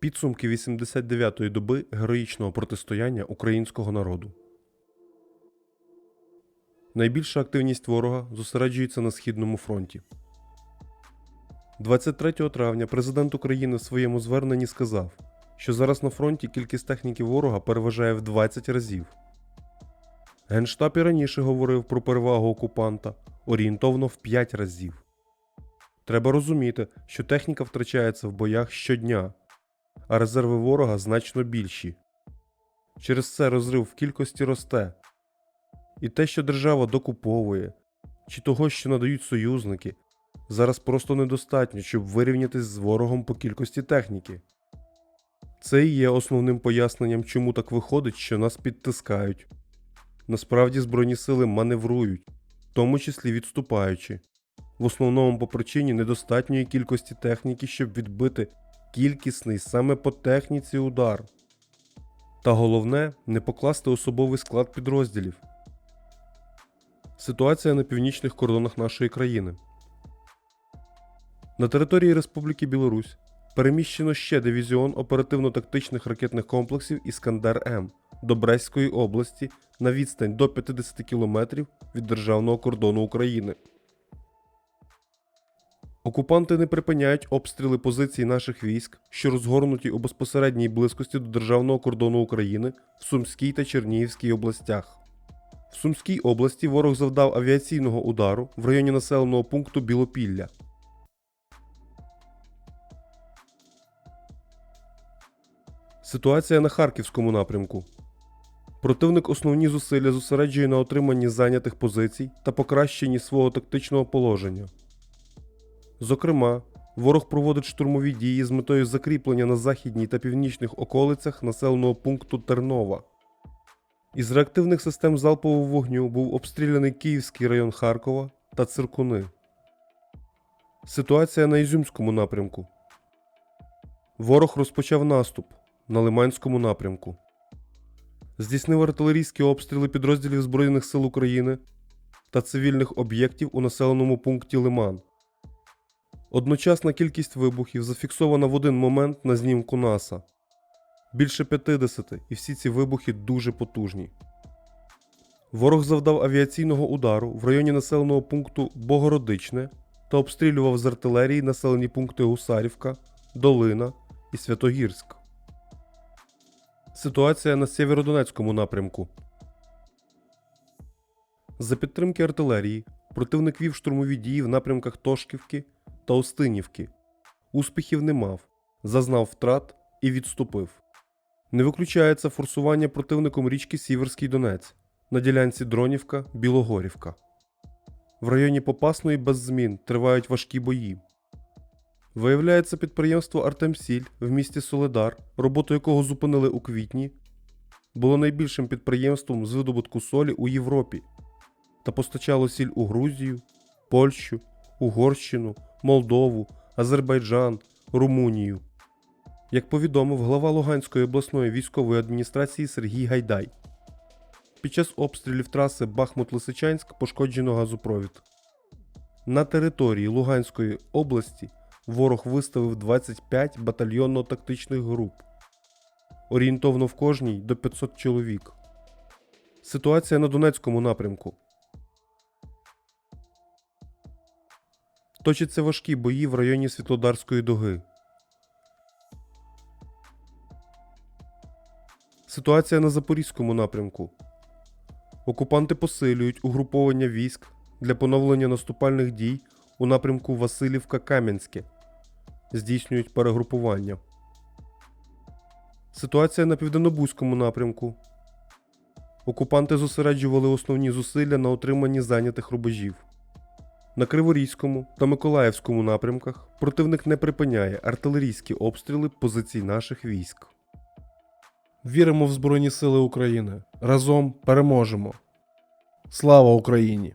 Підсумки 89-ї доби героїчного протистояння українського народу. Найбільша активність ворога зосереджується на східному фронті. 23 травня президент України в своєму зверненні сказав, що зараз на фронті кількість техніки ворога переважає в 20 разів. Генштаб і раніше говорив про перевагу окупанта орієнтовно в 5 разів. Треба розуміти, що техніка втрачається в боях щодня, а резерви ворога значно більші. Через це розрив в кількості росте. І те, що держава докуповує, чи того, що надають союзники, зараз просто недостатньо, щоб вирівнятись з ворогом по кількості техніки. Це і є основним поясненням, чому так виходить, що нас підтискають. Насправді Збройні сили маневрують, в тому числі відступаючи, в основному по причині недостатньої кількості техніки, щоб відбити кількісний саме по техніці удар. Та головне не покласти особовий склад підрозділів. Ситуація на північних кордонах нашої країни. На території Республіки Білорусь переміщено ще дивізіон оперативно-тактичних ракетних комплексів Іскандер М до Брестської області на відстань до 50 км від державного кордону України. Окупанти не припиняють обстріли позицій наших військ, що розгорнуті у безпосередній близькості до державного кордону України в Сумській та Чернігівській областях. В Сумській області ворог завдав авіаційного удару в районі населеного пункту Білопілля. Ситуація на Харківському напрямку. Противник основні зусилля зосереджує на отриманні зайнятих позицій та покращенні свого тактичного положення. Зокрема, ворог проводить штурмові дії з метою закріплення на західній та північних околицях населеного пункту Тернова. Із реактивних систем залпового вогню був обстріляний Київський район Харкова та Циркуни. Ситуація на Ізюмському напрямку. Ворог розпочав наступ на Лиманському напрямку. Здійснив артилерійські обстріли підрозділів Збройних сил України та цивільних об'єктів у населеному пункті Лиман. Одночасна кількість вибухів зафіксована в один момент на знімку НАСА. Більше 50, і всі ці вибухи дуже потужні. Ворог завдав авіаційного удару в районі населеного пункту Богородичне та обстрілював з артилерії населені пункти Гусарівка, Долина і Святогірськ. Ситуація на Сєвєродонецькому напрямку. За підтримки артилерії противник вів штурмові дії в напрямках Тошківки та Остинівки. Успіхів не мав, зазнав втрат і відступив. Не виключається форсування противником річки Сіверський Донець на ділянці Дронівка Білогорівка. В районі Попасної без змін тривають важкі бої. Виявляється, підприємство Артемсіль в місті Соледар, роботу якого зупинили у квітні, було найбільшим підприємством з видобутку солі у Європі та постачало сіль у Грузію, Польщу, Угорщину, Молдову, Азербайджан, Румунію. Як повідомив глава Луганської обласної військової адміністрації Сергій Гайдай, під час обстрілів траси Бахмут-Лисичанськ пошкоджено газопровід. На території Луганської області ворог виставив 25 батальйонно-тактичних груп, орієнтовно в кожній до 500 чоловік. Ситуація на Донецькому напрямку. Точаться важкі бої в районі Світлодарської дуги. Ситуація на Запорізькому напрямку. Окупанти посилюють угруповання військ для поновлення наступальних дій у напрямку Василівка-Кам'янське. Здійснюють перегрупування. Ситуація на південнобузькому напрямку. Окупанти зосереджували основні зусилля на отриманні зайнятих рубежів. На Криворізькому та Миколаївському напрямках противник не припиняє артилерійські обстріли позицій наших військ. Віримо в Збройні Сили України. Разом переможемо. Слава Україні!